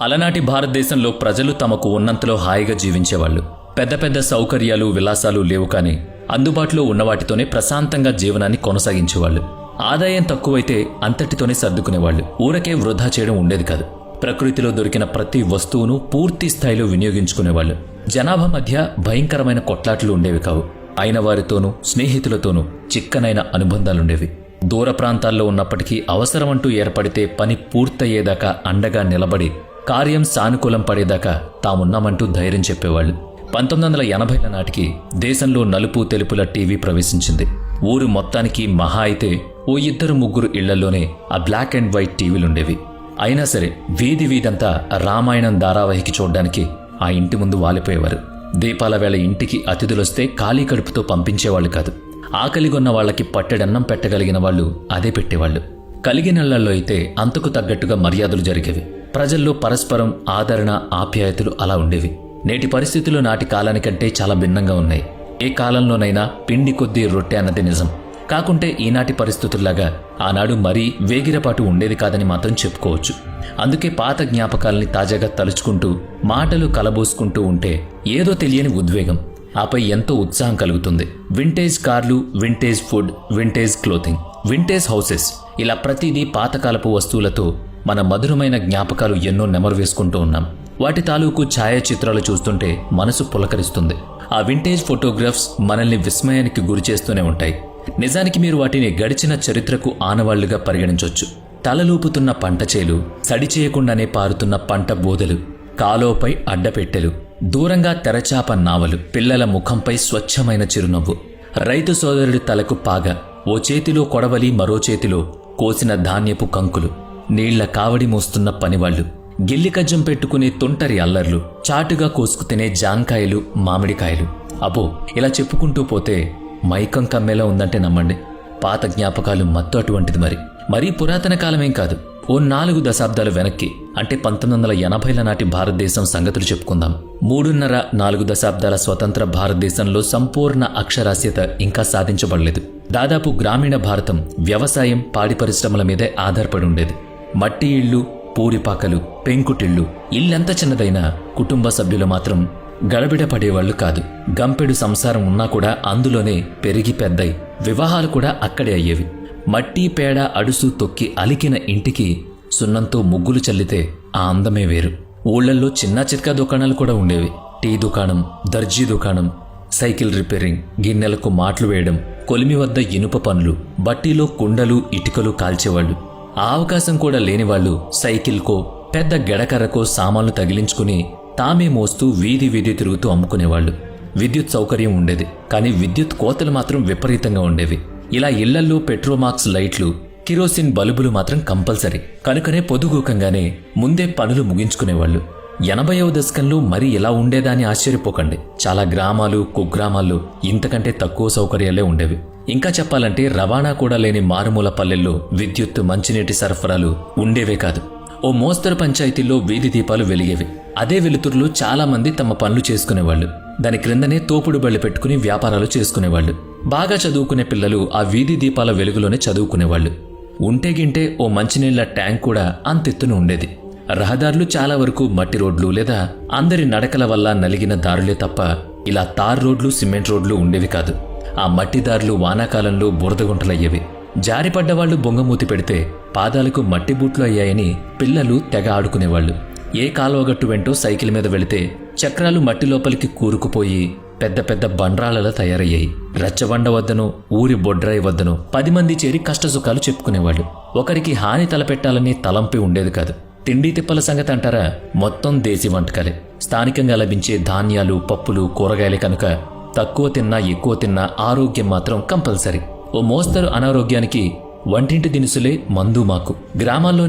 అలనాటి భారతదేశంలో ప్రజలు తమకు ఉన్నంతలో హాయిగా జీవించేవాళ్ళు. పెద్ద పెద్ద సౌకర్యాలు విలాసాలు లేవు కానీ అందుబాటులో ఉన్నవాటితోనే ప్రశాంతంగా జీవనాన్ని కొనసాగించేవాళ్ళు. ఆదాయం తక్కువైతే అంతటితోనే సర్దుకునేవాళ్ళు. ఊరకే వృధా చేయడం ఉండేది కాదు. ప్రకృతిలో దొరికిన ప్రతి వస్తువును పూర్తి స్థాయిలో వినియోగించుకునేవాళ్ళు. జనాభా మధ్య భయంకరమైన కొట్లాట్లు ఉండేవి కావు. అయిన వారితోనూ స్నేహితులతోనూ చిక్కనైన అనుబంధాలుండేవి. దూర ప్రాంతాల్లో ఉన్నప్పటికీ అవసరమంటూ ఏర్పడితే పని పూర్తయ్యేదాకా అండగా నిలబడి కార్యం సానుకూలం పడేదాకా తామున్నామంటూ ధైర్యం చెప్పేవాళ్ళు. పంతొమ్మిది వందల ఎనభైల నాటికి దేశంలో నలుపు తెలుపుల టీవీ ప్రవేశించింది. ఊరు మొత్తానికి మహా అయితే ఓ ఇద్దరు ముగ్గురు ఇళ్ళలోనే ఆ బ్లాక్ అండ్ వైట్ టీవీలుండేవి. అయినా సరే వీధి వీధంతా రామాయణం ధారావాహికి చూడ్డానికి ఆ ఇంటి ముందు వాలిపోయేవారు. దీపాల వేళ ఇంటికి అతిథులొస్తే ఖాళీ కడుపుతో పంపించేవాళ్ళు కాదు. ఆకలిగొన్న వాళ్ళకి పట్టెడన్నం పెట్టగలిగిన వాళ్ళు అదే పెట్టేవాళ్ళు. కలిగినళ్ళలో అయితే అంతకు తగ్గట్టుగా మర్యాదలు జరిగేవి. ప్రజల్లో పరస్పరం ఆదరణ ఆప్యాయతలు అలా ఉండేవి. నేటి పరిస్థితులు నాటి కాలానికంటే చాలా భిన్నంగా ఉన్నాయి. ఏ కాలంలోనైనా పిండి కొద్దీ రొట్టె అన్నది నిజం. కాకుంటే ఈనాటి పరిస్థితుల్లాగా ఆనాడు మరీ వేగిరపాటు ఉండేది కాదని మాత్రం చెప్పుకోవచ్చు. అందుకే పాత జ్ఞాపకాలని తాజాగా తలుచుకుంటూ మాటలు కలబోసుకుంటూ ఉంటే ఏదో తెలియని ఉద్వేగం. ఆపై ఎంతో ఉత్సాహం కలుగుతుంది. వింటేజ్ కార్లు vintage food vintage clothing vintage houses ఇలా ప్రతిదీ పాతకాలపు వస్తువులతో మన మధురమైన జ్ఞాపకాలు ఎన్నో నెమరు వేసుకుంటూ ఉన్నాం. వాటి తాలూకు ఛాయాచిత్రాలు చూస్తుంటే మనసు పులకరిస్తుంది. ఆ వింటేజ్ ఫోటోగ్రాఫ్స్ మనల్ని విస్మయానికి గురి చేస్తూనే ఉంటాయి. నిజానికి మీరు వాటిని గడిచిన చరిత్రకు ఆనవాళ్ళుగా పరిగణించవచ్చు తలలూపుతున్న పంట చేలు సడి చేయకుండానే పారుతున్న పంట బోదెలు కాలోపై అడ్డపెట్టెలు దూరంగా తెరచాప నావలు పిల్లల ముఖంపై స్వచ్ఛమైన చిరునవ్వు. రైతు సోదరుడి తలకు పాగ ఓ చేతిలో కొడవలి మరో చేతిలో కోసిన ధాన్యపు కంకులు. నీళ్ళ కావడి మోస్తున్న పనివాళ్ళు గిల్లి కజ్జం పెట్టుకునే తొంటరి అల్లర్లు చాటుగా కోసుకు తినే జాంకాయలు మామిడికాయలు. అబో ఇలా చెప్పుకుంటూ పోతే మైకం కమ్మేలా ఉందంటే నమ్మండి. పాత జ్ఞాపకాలు మత్తు అటువంటిది మరి. మరీ పురాతన కాలమేం కాదు. ఓ నాలుగు దశాబ్దాలు వెనక్కి అంటే పంతొమ్మిది వందల ఎనభైల నాటి భారతదేశం సంగతులు చెప్పుకుందాం. మూడున్నర నాలుగు దశాబ్దాల స్వతంత్ర భారతదేశంలో సంపూర్ణ అక్షరాస్యత ఇంకా సాధించబడలేదు. దాదాపు గ్రామీణ భారతం వ్యవసాయం పాడి పరిశ్రమల మీదే ఆధారపడి ఉండేది. మట్టి ఇళ్ళు పూడిపాకలు పెంకుటిళ్ళు ఇల్లెంత చిన్నదైనా కుటుంబ సభ్యులు మాత్రం గడబిడ పడేవాళ్ళు కాదు. గంపెడు సంసారం ఉన్నా కూడా అందులోనే పెరిగి పెద్దయి. వివాహాలు కూడా అక్కడే అయ్యేవి. మట్టి పేడ అడుసు తొక్కి అలికిన ఇంటికి సున్నంతో ముగ్గులు చల్లితే ఆ అందమే వేరు. ఊళ్ళల్లో చిన్న చిత్కా దుకాణాలు కూడా ఉండేవి. టీ దుకాణం దర్జీ దుకాణం సైకిల్ రిపేరింగ్ గిన్నెలకు మాటలు వేయడం కొలిమి వద్ద ఇనుప పనులు బట్టీలో కుండలు ఇటుకలు కాల్చేవాళ్ళు. ఆ అవకాశం కూడా లేనివాళ్ళు సైకిల్కో పెద్ద గెడకర్రకో సామాన్లు తగిలించుకుని తామే మోస్తూ వీధి వీధి తిరుగుతూ అమ్ముకునేవాళ్ళు విద్యుత్ సౌకర్యం ఉండేది కానీ విద్యుత్ కోతలు మాత్రం విపరీతంగా ఉండేవి. ఇలా ఇళ్ళల్లో పెట్రోమాక్స్ లైట్లు కిరోసిన్ బల్బులు మాత్రం కంపల్సరీ. కనుకనే పొదుగూకంగానే ముందే పనులు ముగించుకునేవాళ్ళు ఎనభైవ దశకంలో మరి ఇలా ఉండేదా అని ఆశ్చర్యపోకండి. చాలా గ్రామాలు కుగ్రామాల్లో ఇంతకంటే తక్కువ సౌకర్యాలే ఉండేవి. ఇంకా చెప్పాలంటే రవాణా కూడా లేని మారుమూల పల్లెల్లో విద్యుత్ మంచినీటి సరఫరాలు ఉండేవే కాదు. ఓ మోస్తరు పంచాయతీల్లో వీధి దీపాలు వెలిగేవి. అదే వెలుతురులో చాలా మంది తమ పనులు చేసుకునేవాళ్ళు దాని క్రిందనే తోపుడు బళ్ళు పెట్టుకుని వ్యాపారాలు చేసుకునేవాళ్ళు బాగా చదువుకునే పిల్లలు ఆ వీధి దీపాల వెలుగులోనే చదువుకునేవాళ్ళు ఉంటే గింటే ఓ మంచినీళ్ళ ట్యాంక్ కూడా అంతెత్తున ఉండేది. రహదారులు చాలా వరకు మట్టి రోడ్లు లేదా అందరి నడకల వల్ల నలిగిన దారులే తప్ప ఇలా తార్ రోడ్లు సిమెంట్ రోడ్లు ఉండేవి కాదు. ఆ మట్టి దారులు వానాకాలంలో బురదగుంటలయ్యేవి జారిపడ్డవాళ్ళు బొంగమూతి పెడితే పాదాలకు మట్టి బూట్లు అయ్యాయని పిల్లలు తెగ ఆడుకునేవాళ్ళు ఏ కాలువగట్టు వెంటో సైకిల్ మీద వెళితే చక్రాలు మట్టి లోపలికి కూరుకుపోయి పెద్ద పెద్ద బండ్రాలలో తయారయ్యాయి. రచ్చబండ వద్దను ఊరి బొడ్రాయి వద్దను పది మంది చేరి కష్టసుఖాలు చెప్పుకునేవాళ్ళు. ఒకరికి హాని తలపెట్టాలని తలంపి ఉండేది కాదు. తిండి తిప్పల సంగతి అంటారా? మొత్తం దేశీ వంటకాలే. స్థానికంగా లభించే ధాన్యాలు పప్పులు కూరగాయలే కనుక తక్కువ తిన్నా ఎక్కువ తిన్నా ఆరోగ్యం మాత్రం కంపల్సరీ. ఓ మోస్తరు అనారోగ్యానికి వంటింటి దినుసులే మందు మాకు. గ్రామాల్లోని